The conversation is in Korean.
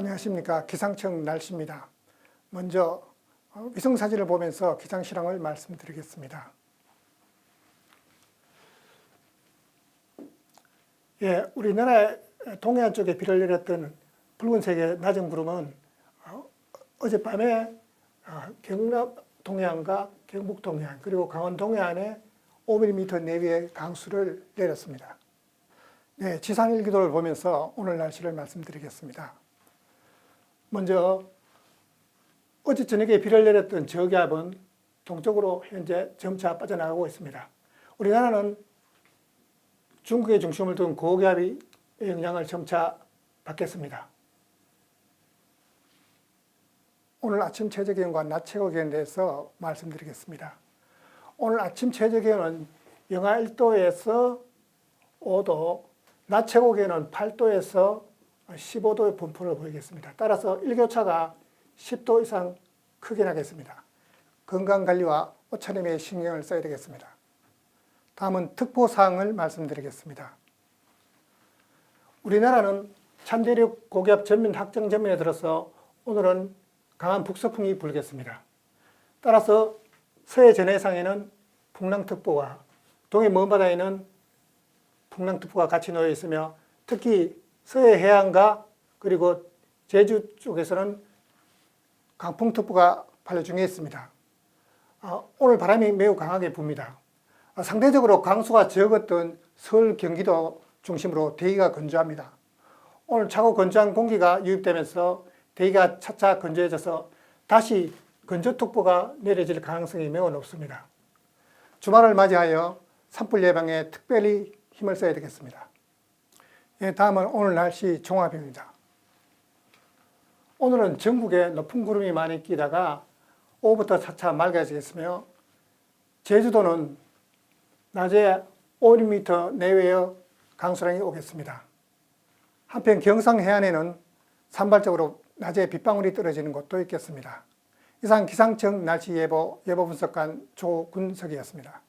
안녕하십니까 기상청 날씨입니다. 먼저 어, 위성 사진을 보면서 기상 실황을 말씀드리겠습니다. 예, 우리나라 동해안 쪽에 비를 내렸던 붉은색의 낮은 구름은 어, 어젯밤에 어, 경남 동해안과 경북 동해안 그리고 강원 동해안에 5mm 내외의 강수를 내렸습니다. 네, 지상 일기도를 보면서 오늘 날씨를 말씀드리겠습니다. 먼저 어제 저녁에 비를 내렸던 저기압은 동쪽으로 현재 점차 빠져나가고 있습니다. 우리나라는 중국의 중심을 둔 고기압이 영향을 점차 받겠습니다. 오늘 아침 최저 기온과 낮 최고 기온에 대해서 말씀드리겠습니다. 오늘 아침 최저 기온은 영하 1도에서 5도, 낮 최고 기온은 8도에서 15도의 분포를 보이겠습니다. 따라서 일교차가 10도 이상 크게 나겠습니다. 건강관리와 옷차림에 신경을 써야 되겠습니다. 다음은 특보사항을 말씀드리겠습니다. 우리나라는 찬대륙 고기압 전면 확정 전면에 들어서 오늘은 강한 북서풍이 불겠습니다. 따라서 서해 전해상에는 풍랑특보와 동해 먼바다에는 풍랑특보가 같이 놓여 있으며 특히 서해 해안과 그리고 제주 쪽에서는 강풍특보가 발효 중에 있습니다. 아, 오늘 바람이 매우 강하게 붑니다. 아, 상대적으로 강수가 적었던 서울, 경기도 중심으로 대기가 건조합니다. 오늘 차고 건조한 공기가 유입되면서 대기가 차차 건조해져서 다시 건조특보가 내려질 가능성이 매우 높습니다. 주말을 맞이하여 산불 예방에 특별히 힘을 써야 되겠습니다. 예, 다음은 오늘 날씨 종합입니다. 오늘은 전국에 높은 구름이 많이 끼다가 오후부터 차차 맑아지겠으며 제주도는 낮에 5mm 내외의 강수량이 오겠습니다. 한편 경상 해안에는 산발적으로 낮에 빗방울이 떨어지는 곳도 있겠습니다. 이상 기상청 날씨 예보 예보 분석관 조군석이었습니다.